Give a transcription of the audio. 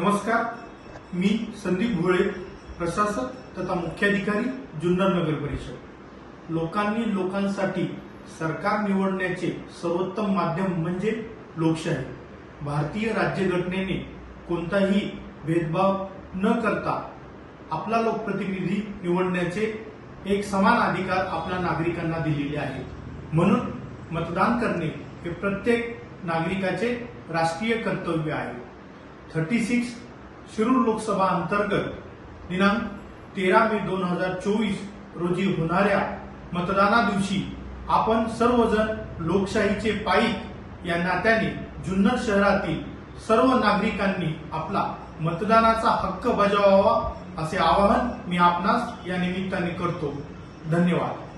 नमस्कार. मी संदीप भोळे प्रशासक तथा मुख्याधिकारी जुन्नर नगर परिषद. लोकांनी लोकांसाठी सरकार निवडण्याचे सर्वोत्तम माध्यम म्हणजे लोकशाही. भारतीय राज्यघटनेने कोणताही भेदभाव न करता आपला लोकप्रतिनिधी निवडण्याचे एक समान अधिकार आपल्या नागरिकांना दिलेले आहेत. म्हणून मतदान करणे हे प्रत्येक नागरिकाचे राष्ट्रीय कर्तव्य आहे. थर्टी सिक्स शिरूर लोकसभा अंतर्गत दिनांक तेरा मे दोन हजार चोवीस रोजी होणाऱ्या मतदाना दिवशी आपण सर्वजण लोकशाहीचे पाईक या नात्याने जुन्नर शहरातील सर्व नागरिकांनी आपला मतदानाचा हक्क बजावावा असे आवाहन मी आपणास या निमित्ताने करतो. धन्यवाद.